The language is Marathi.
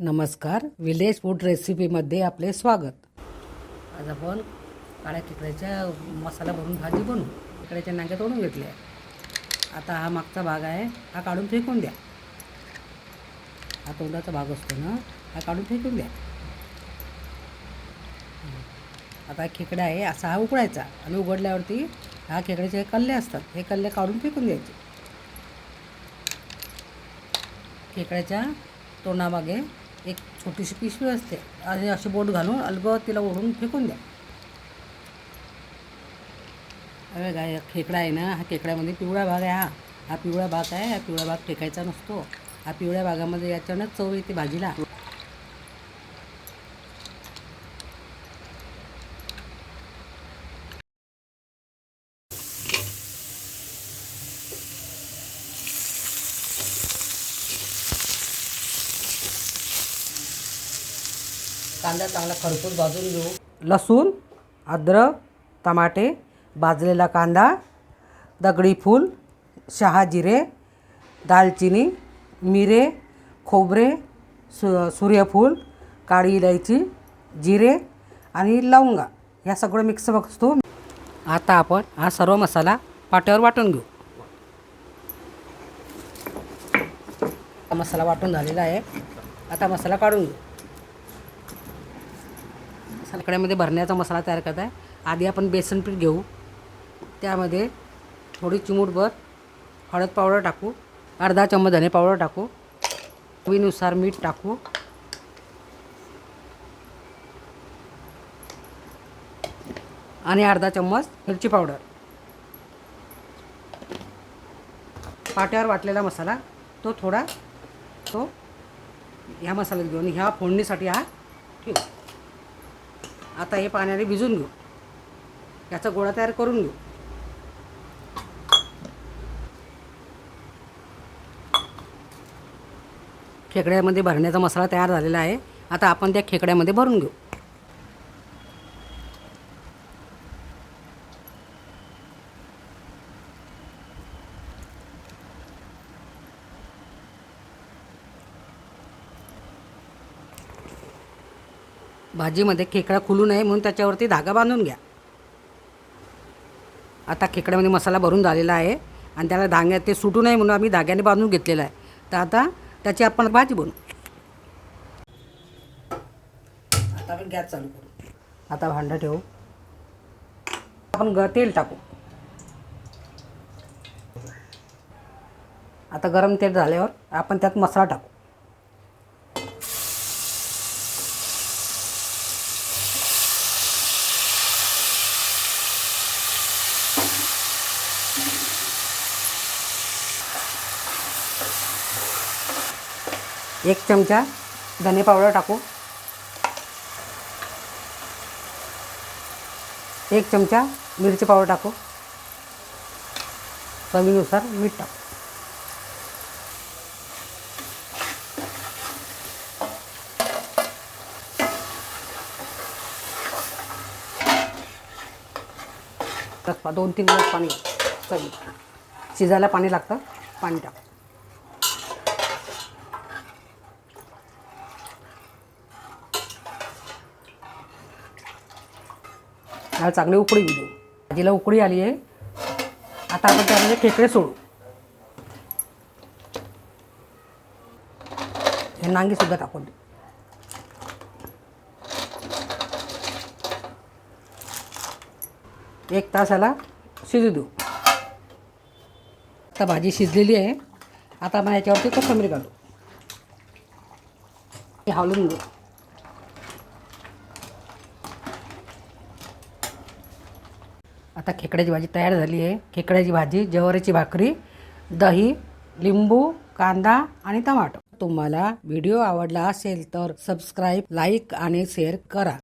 नमस्कार विलेज फूड रेसिपीमध्ये आपले स्वागत. आज आपण काळ्या खेकड्याच्या मसाला भरून भाजी बनवू. खेकड्याच्या नांग्या तोडून घेतल्या. आता हा मागचा भाग आहे हा काढून फेकून द्या. हा तोंडाचा भाग असतो ना हा काढून फेकून द्या. आता हा खेकडा आहे असा हा उकडायचा आणि उघडल्यावरती हा खेकड्याचे कल्ले असतात हे कल्ले काढून फेकून द्यायचे. खेकड्याच्या तोंडामागे एक छोटीशी पिशवी असते. आणि अशी बोट घालून अलगद तिला ओढून फेकून द्या. अरे गाय खेकडा आहे ना हा खेकड्यामध्ये पिवळा भाग आहे हा. हा पिवळा भाग आहे हा पिवळा भाग फेकायचा नसतो. हा पिवळ्या भागामध्ये याच्यानं चव येते भाजीला. कांदा चांगला खरपूस भाजून घेऊ. लसूण अद्रक टमाटे भाजलेला कांदा दगडी फूल शहाजिरे दालचिनी मिरे खोबरे सु सूर्यफूल काळी इलायची जिरे आणि लवंगा ह्या सगळं मिक्स बघतो. आता आपण हा सर्व मसाला पाट्यावर वाटून घेऊ. मसाला वाटून झालेला आहे. आता मसाला काढून घेऊ. सलकड्यामध्ये भरण्याचा मसाला तयार करत आहे. आधी आपण बेसन पीठ घेऊ. त्यामध्ये थोडी चिमूटभर हळद पावडर टाकू. अर्धा चम्मच धने पावडर टाकू. चवीनुसार मीठ टाकू. आणि अर्धा चम्मच मिरची पावडर. पाट्यावर वाटलेला मसाला तो थोडा तो ह्या मसाल्यात घेऊन ह्या फोडणीसाठी हा ठेवू. आता हे पाण्याने भिजून घेऊ. याचा गोळा तयार करून घेऊ. खेकड्यामध्ये भरण्याचा मसाला तयार झालेला आहे. आता आपण त्या खेकड्यामध्ये भरून घेऊ. भाजीमध्ये खेकडा खुलू नये म्हणून त्याच्यावरती धागा बांधून घ्या. आता खेकड्यामध्ये मसाला भरून झालेला आहे आणि त्याला धाग्यात ते सुटू नये म्हणून आम्ही धाग्याने बांधून घेतलेला आहे. तर आता त्याची आपण भाजी बनवू. आता आपण गॅस चालू करू. आता भांडं ठेवू. आपण ग तेल टाकू. आता गरम तेल झाल्यावर आपण त्यात मसाला टाकू. एक चमचा धने पावडर टाकू. एक चमचा मिरची पावडर टाकू. चवीनुसार मीठ टाकू. दोन तीन ग्लास पाणी. चवी. शिजायला पाणी लागतं पाणी टाकू. त्याला चांगली उकळी येऊ देऊ भाजीला उकळी आली आहे. आता आपण त्यामध्ये खेकडे सोडू. हे नांगीसुद्धा टाकून देऊ एक तासाला शिजू देऊ. आता भाजी शिजलेली आहे. आता आपण याच्यावरती कोथंबीर घालू. हे हावलून घेऊ. आता खेकड्याची भाजी तयार झाली आहे. खेकड्याची भाजी जवारीची भाकरी दही लिंबू कांदा आणि टमाटो तुम्हाला व्हिडिओ आवडला असेल तर सबस्क्राईब लाईक आणि शेअर करा.